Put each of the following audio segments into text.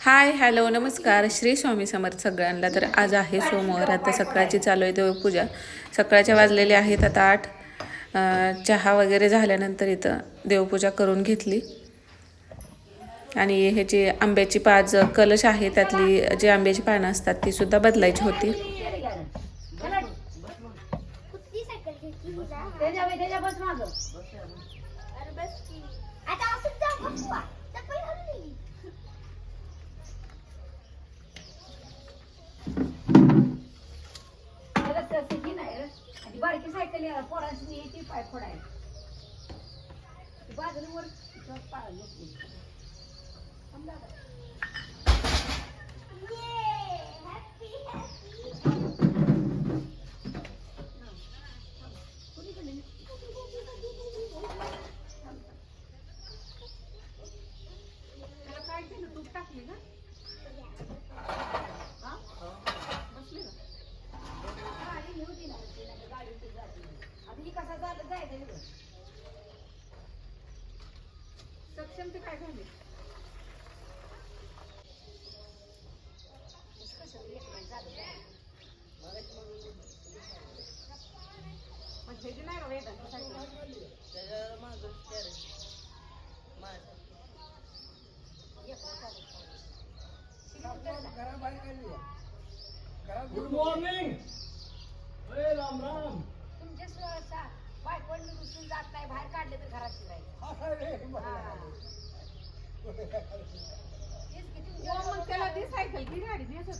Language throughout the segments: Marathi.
हाय हॅलो नमस्कार. श्री स्वामी समर्थ सगळ्यांना. तर आज आहे सोमवार. आता सकाळची चालू आहे देवपूजा सकाळच्या वाजलेले आहेत आता आठ. चहा वगैरे झाल्यानंतर इथं देवपूजा करून घेतली. आणि ह्याची आंब्याची पाच कलश आहे त्यातली जी आंब्याची पानं असतात ती सुद्धा बदलायची होती. कुठली सायकल घ्यायची हिला त्याच्या त्याच्या बस मागं अरे बस की आता असंच जा बसवा चप्पल घालून त्याला तसं की नाही रे. आणि बारकी सायकल याला पोरांची यायची पाय फोडायला बाजरीवर बाजूला घेतली. समजा आता. हॅपी हॅपी कुणीकडे नाही. त्याला काय केलं तूप टाकली का हा? बसली का? गाडी नेऊ दे ना, तिला त्या गाडीतच जाते. आता ही कसा झालं जायचं इकडं. सक्षम ते काय झाले मग ह्याची नाही का वेदांतासाठी? गुड मॉर्निंग अरे राम राम. तुमचे सहसा बायकोंनी रुसून जात नाही बाहेर काढले तर घरात शिरायचं तुमच्या त्याला ती सायकल की गाडी नेत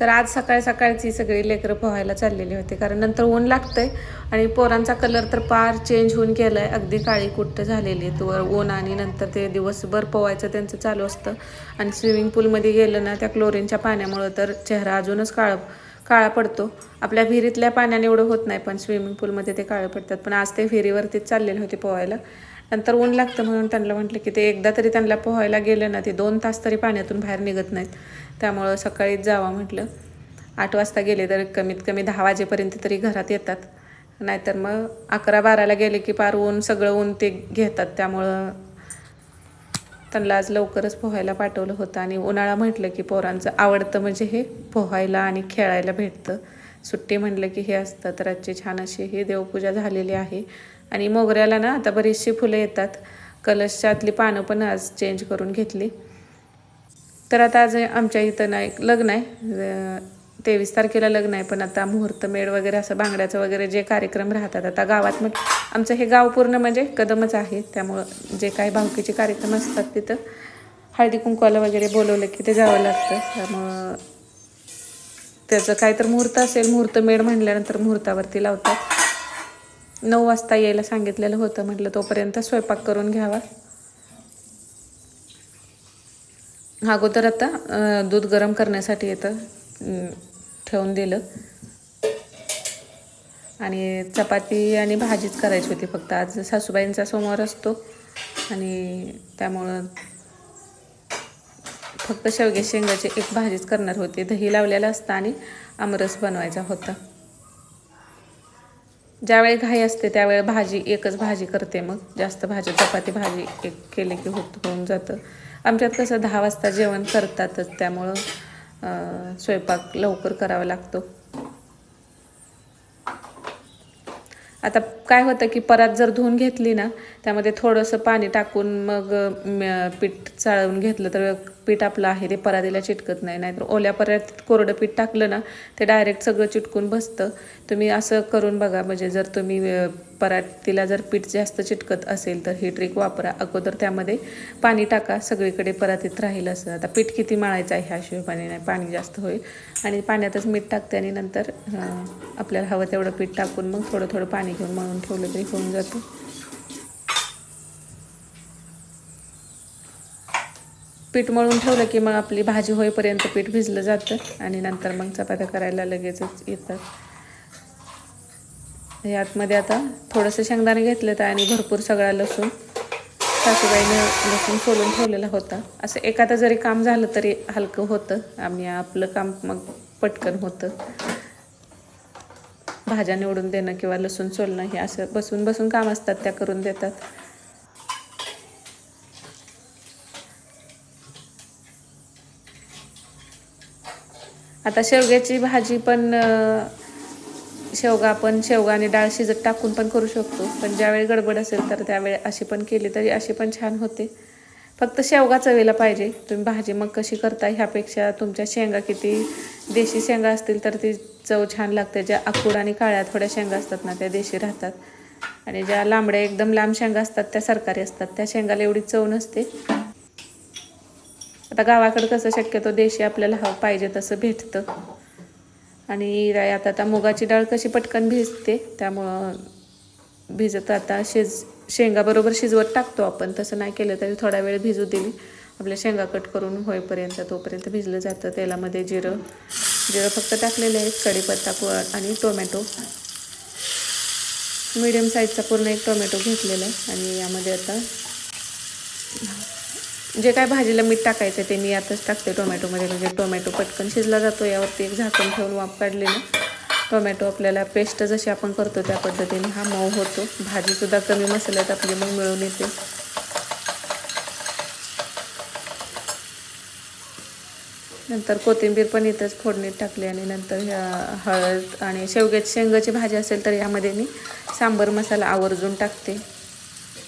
तर आज सकाळ सकाळची सगळी लेकरं पोहायला चाललेली होती कारण नंतर ऊन लागतंय आणि पोरांचा कलर तर पार चेंज होऊन गेलाय. अगदी काळी कुट्ट झालेली आहेत वर ऊन आणि नंतर ते दिवसभर पोवायचं त्यांचं चालू असतं. आणि स्विमिंग पूलमध्ये गेलं ना त्या क्लोरीनच्या पाण्यामुळं तर चेहरा अजूनच काळ काळा पडतो. आपल्या विहिरीतल्या पाण्याने एवढं होत नाही पण स्विमिंग पूलमध्ये ते काळे पडतात. पण आज ते विहिरीवरतीच चाललेले होते पोहायला. नंतर ऊन लागतं म्हणून त्यांना म्हटलं की ते एकदा तरी त्यांना पोहायला गेलं ना ते दोन तास तरी पाण्यातून बाहेर निघत नाहीत. त्यामुळं सकाळीच जावा म्हटलं. आठ वाजता गेले तर कमीत कमी दहा वाजेपर्यंत तरी घरात येतात. नाहीतर मग अकरा बाराला गेले की पार ऊन सगळं ऊन ते घेतात. त्यामुळं त्यांना आज लवकरच पोहायला पाठवलं होतं आणि उन्हाळा म्हटलं की पोरांचं आवडतं म्हणजे हे पोहायला आणि खेळायला भेटतं. सुट्टी म्हटलं की हे असतं तर आजची छान अशी ही देवपूजा झालेली आहे. आणि मोगऱ्याला ना आता बरीचशी फुलं येतात. कलशच्यातली पानं पण आज चेंज करून घेतली. तर आता आज आमच्या इथं ना एक लग्न आहे. तेवीस तारखेला लग्न आहे पण आता मुहूर्तमेढ वगैरे असं बांगड्याचं वगैरे जे कार्यक्रम राहतात आता गावात मग आमचं हे गाव पूर्ण म्हणजे कदमच आहे. त्यामुळं जे काही भावकीचे कार्यक्रम असतात तिथं हळदी कुंकवाला वगैरे बोलवलं की ते जावं लागतं. त्यामुळं त्याचं काय तर मुहूर्त असेल मुहूर्त मेड म्हणल्यानंतर मुहूर्तावरती लावतात. नऊ वाजता यायला सांगितलेलं होतं. म्हटलं तोपर्यंत स्वयंपाक करून घ्यावा. अगोदर आता दूध गरम करण्यासाठी येतं ठेवून दिलं. आणि चपाती आणि भाजीच करायची होती फक्त. आज सासूबाईंचा सोमवार असतो आणि त्यामुळं फक्त शेवगे शेंगाची एक भाजीच करणार होती. दही लावलेलं असतं आणि आमरस बनवायचा होता. ज्यावेळी घाई असते त्यावेळी भाजी एकच भाजी करते मग. जास्त भाजी चपाती भाजी एक केली की होत होऊन जातं. आमच्यात कसं दहा वाजता जेवण करतातच. त्यामुळं स्वयंपाक लवकर करावा लागतो. आता काय होतं की परात जर धुवून घेतली ना त्यामध्ये थोडंसं पाणी टाकून मग म, पीठ चाळवून घेतलं तर पीठ आपलं आहे ते परातीला चिटकत नाही नाहीतर ओल्या परातीत कोरडं पीठ टाकलं ना ते डायरेक्ट सगळं चिटकून बसतं. तुम्ही असं करून बघा म्हणजे जर तुम्ही परातीला जर पीठ जास्त चिटकत असेल तर ही ट्रिक वापरा. अगोदर त्यामध्ये पाणी टाका सगळीकडे परातीत राहील असं. आता पीठ किती माळायचं आहे ह्या हिशोबाने नाही पाणी जास्त होईल. आणि पाण्यातच मीठ टाकते आणि नंतर आपल्याला हवं तेवढं पीठ टाकून मग थोडं थोडं पाणी घेऊन मळून ठेवलं तरी होऊन जातं. पीठ मळून ठेवलं की मग आपली भाजी होईपर्यंत पीठ भिजलं जातं आणि नंतर मग चपात्या करायला लगेचच येतात. यातमध्ये आता थोडंसं शेंगदाणे घेतलं तर आणि भरपूर सगळा लसूण सासूबाईने लसूण सोलून ठेवलेला होता. असं एखादं जरी काम झालं तरी हलकं होतं. आम्ही आपलं काम मग पटकन होतं. भाज्या निवडून देणं किंवा लसूण सोलणं हे असं बसून बसून काम असतात त्या करून देतात. आता शेवग्याची भाजी पण शेवगा आपण शेवगा आणि डाळ शिजत टाकून पण करू शकतो. पण ज्यावेळी गडबड असेल तर त्यावेळी अशी पण केली तरी अशी पण छान होते. फक्त शेवगा चवीला पाहिजे. तुम्ही भाजी मग कशी करता ह्यापेक्षा तुमच्या शेंगा किती देशी शेंगा असतील तर ती चव छान लागते. ज्या आकूड आणि काळ्या थोड्या शेंगा असतात ना त्या देशी राहतात. आणि ज्या लांबड्या एकदम लांब शेंगा असतात त्या सरकारी असतात. त्या शेंगाला एवढी चव नसते. आता गावाकडं कसं शक्यतो देशी आपल्याला हवं पाहिजे तसं भेटतं. आणि आता आता मुगाची डाळ कशी पटकन भिजते त्यामुळं भिजत आता शिज शेंगाबरोबर शिजवत टाकतो आपण. तसं नाही केलं तरी थोडा वेळ भिजू दिली आपल्या शेंगा कट करून होईपर्यंत तोपर्यंत भिजलं जातं. तेलामध्ये जिरं जिरं फक्त टाकलेले आहेत कढीपत्ता कु आणि टोमॅटो. मीडियम साईजचा पूर्ण एक टोमॅटो घेतलेला आहे. आणि यामध्ये आता जे काय भाजीला मीठ टाकायचं ते मी आताच टाकते टोमॅटोमध्ये. म्हणजे टोमॅटो पटकन शिजला जातो यावरती एक झाकण ठेवून वाफ काढलेलं. टोमॅटो आपल्याला पेस्ट जशी आपण करतो त्या पद्धतीने हा मऊ होतो. भाजीसुद्धा कमी मसाल्यात आपली मग मिळून येते. नंतर कोथिंबीर पण इथंच फोडणीत टाकली आणि नंतर ह्या हळद आणि शेवग्याची शेंगाची भाजी असेल तर यामध्ये मी सांबर मसाला आवर्जून टाकते.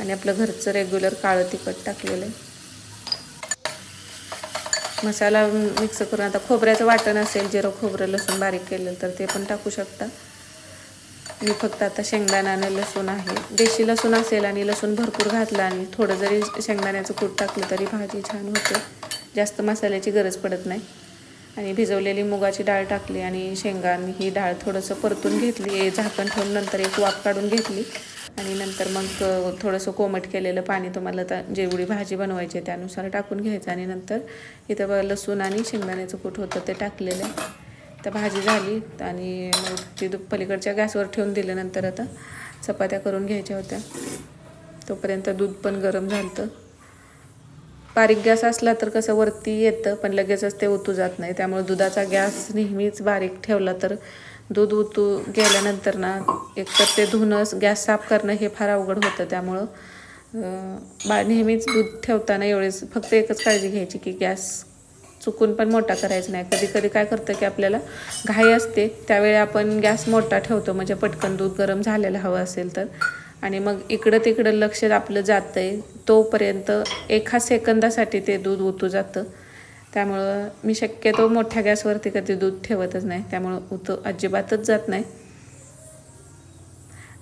आणि आपलं घरचं रेग्युलर काळं तिखट टाकलेलं आहे. मसाला मिक्स करून आता खोबऱ्याचं वाटण असेल जिरं खोबरं लसूण बारीक केलेलं तर ते पण टाकू शकता. मी फक्त आता शेंगदाणा आणि लसूण आहे. देशी लसूण असेल आणि लसूण भरपूर घातलं आणि थोडं जरी शेंगदाण्याचं कूट टाकलं तरी भाजी छान होते. जास्त मसाल्याची गरज पडत नाही. आणि भिजवलेली मुगाची डाळ टाकली आणि शेंगा ही डाळ थोडंसं परतून घेतली. झाकण ठेवून नंतर एक वाफ काढून घेतली. आणि नंतर मग थोडंसं कोमट केलेलं पाणी तुम्हाला तर जेवढी भाजी बनवायची आहे त्यानुसार टाकून घ्यायचं. आणि नंतर इथं बघा लसूण आणि शेंगदाण्याचं कूट होतं ते टाकलेलं तर भाजी झाली आणि मग ती दु- पलीकडच्या गॅसवर ठेवून दिल्यानंतर आता चपात्या करून घ्यायच्या होत्या. तोपर्यंत दूध पण गरम झालं बारीक गॅस असला तर कसं वरती येतं पण लगेचच ते ओतू जात नाही. त्यामुळे दुधाचा गॅस नेहमीच बारीक ठेवला तर दूध ओतू गेल्यानंतर ना एकतर ते धुणं गॅस साफ करणं हे फार अवघड होतं. त्यामुळं बा नेहमीच दूध ठेवताना एवढेच फक्त एकच काळजी घ्यायची की गॅस चुकून पण मोठा करायचा नाही. कधी कधी काय करतं की आपल्याला घाई असते त्यावेळी आपण गॅस मोठा ठेवतो. म्हणजे पटकन दूध गरम झालेलं हवं असेल तर. आणि मग इकडं तिकडं लक्ष आपलं जातं आहे तोपर्यंत एका सेकंदासाठी ते दूध ओतू जातं. त्यामुळं मी शक्यतो मोठ्या गॅसवरती कधी दूध ठेवतच नाही. त्यामुळं उतं अजिबातच जात नाही.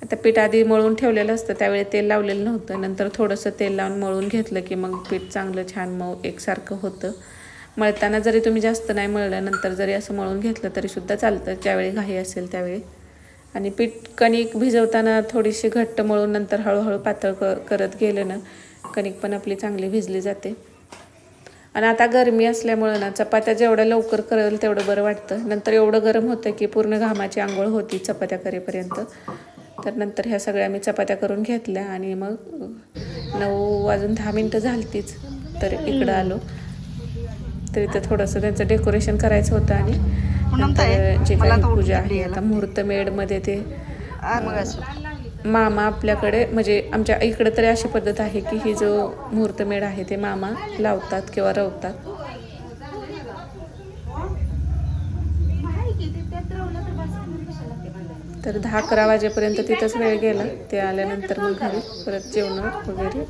आता पीठ आधी मळून ठेवलेलं असतं. त्यावेळी तेल लावलेलं नव्हतं. नंतर थोडंसं तेल लावून मळून घेतलं की मग पीठ चांगलं छान मऊ एकसारखं होतं. मळताना जरी तुम्ही जास्त नाही मळलं नंतर जरी असं मळून घेतलं तरीसुद्धा चालतं. ज्यावेळी घाई असेल त्यावेळी. आणि पीठ कणिक भिजवताना थोडीशी घट्ट मळून नंतर हळूहळू पातळ क करत गेलं ना कणिक पण आपली चांगली भिजली जाते. आणि आता गरमी असल्यामुळं ना चपात्या जेवढ्या लवकर करेल तेवढं बरं वाटतं. नंतर एवढं गरम होतं की पूर्ण घामाची आंघोळ होती चपात्या करेपर्यंत. तर नंतर ह्या सगळ्या मी चपात्या करून घेतल्या आणि मग नऊ वाजून दहा मिनटं झालतीच तर इकडं आलो. तर इथं थोडंसं त्यांचं डेकोरेशन करायचं होतं आणि जे काही पूजा आहे आता मुहूर्तमेढमध्ये ते मामा आपल्याकडे म्हणजे आमच्या इकडे तरी अशी पद्धत आहे की ही जो मुहूर्तमेढ आहे ते मामा लावतात किंवा रवतात. तर दहा अकरा वाजेपर्यंत तिथंच वेळ गेला. ते आल्यानंतर मग घरी परत जेवण वगैरे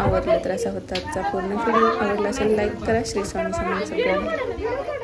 आवरलं तर असा होता आजचा पूर्ण व्हिडिओ आवडला असेल लाईक करा. श्री स्वामी समर्थ.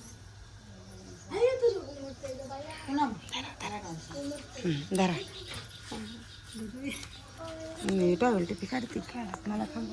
ധാരാ നീട്ടോ അവളുടെ പിക്കടുത്തിരിക്കുകയാണ് നടക്കാൻ